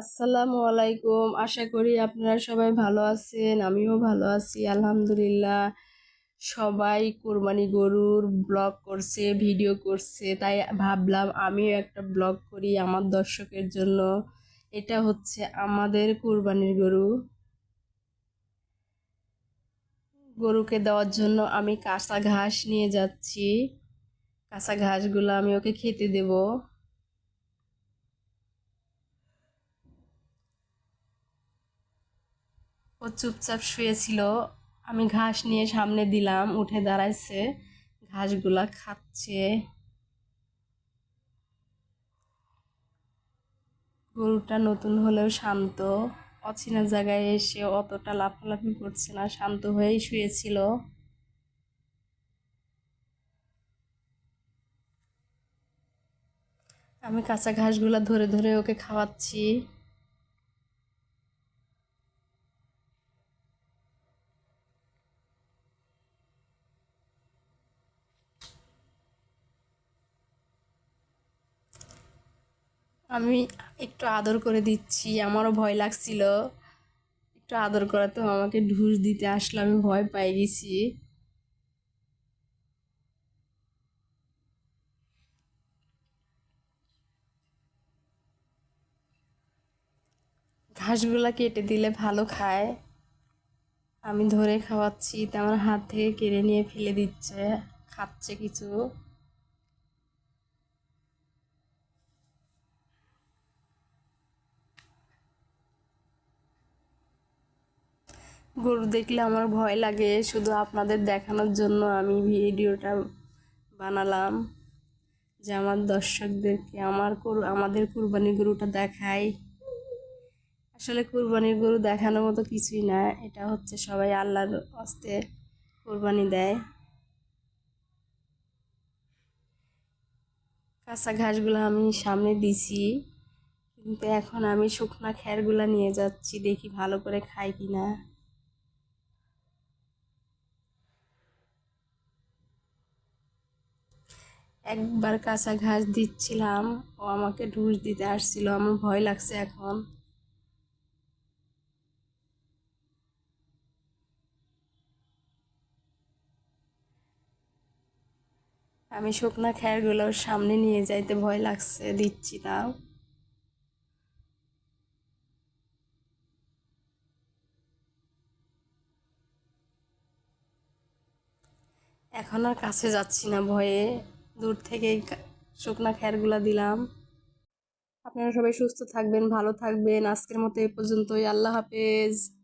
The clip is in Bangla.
আসসালামু আলাইকুম। আশা করি আপনারা সবাই ভালো আছেন, আমিও ভালো আছি, আলহামদুলিল্লাহ। সবাই কোরবানি গরুর ব্লগ করছে, ভিডিও করছে, তাই ভাবলাম আমিও একটা ব্লগ করি আমার দর্শকের জন্য। এটা হচ্ছে আমাদের কোরবানির গরু। গরুকে দেওয়ার জন্য আমি কাঁচা ঘাস নিয়ে যাচ্ছি। কাঁচা ঘাসগুলো আমি ওকে খেতে দেবো। ও চুপচাপ শুয়েছিল। আমি ঘাস নিয়ে সামনে দিলাম, উঠে দাঁড়াইছে। ঘাসগুলা খাচ্ছে। গরুটা নতুন হলেও শান্ত। অচেনা জায়গায় এসে অতটা লাফালাফি করছে না, শান্ত হয়েই শুয়েছিল। আমি কাঁচা ঘাসগুলা ধরে ধরে ওকে খাওয়াচ্ছি। আমি একটু আদর করে দিচ্ছি, আমারও ভয় লাগছিল। একটু আদর করাতেও আমাকে ঢুস দিতে আসলে, আমি ভয় পাই গেছি। ঘাসগুলা কেটে দিলে ভালো খায়। আমি ধরে খাওয়াচ্ছি, তা আমার হাত থেকে কেড়ে নিয়ে ফেলে দিচ্ছে, খাচ্ছে কিছু। গরু দেখলে আমার ভয় লাগে, শুধু আপনাদের দেখানোর জন্য আমি ভিডিওটা বানালাম, যে আমার দর্শকদেরকে আমার আমাদের কুরবানির গরুটা দেখাই। আসলে কুরবানির গরু দেখানোর মতো কিছুই না, এটা হচ্ছে সবাই আল্লাহর হস্তে কোরবানি দেয়। কাঁচা ঘাসগুলো আমি সামনে দিছি, কিন্তু এখন আমি শুকনা খ্যারগুলো নিয়ে যাচ্ছি, দেখি ভালো করে খাই কি না একবার কাঁচা ঘাস দিচ্ছিলাম, ও আমাকে ঢুস দিতে আসছিল, আমার ভয় লাগছে এখন। আমি শুকনা খ্যারগুলোর সামনে নিয়ে যাইতে ভয় লাগছে, দিচ্ছি তাও এখন আর কাছে যাচ্ছি না ভয়ে। দূর থেকে শুকনা খেরগুলা দিলাম। আপনারা সবাই সুস্থ থাকবেন, ভালো থাকবেন। আজকের মতো এ পর্যন্তই। আল্লাহ হাফেজ।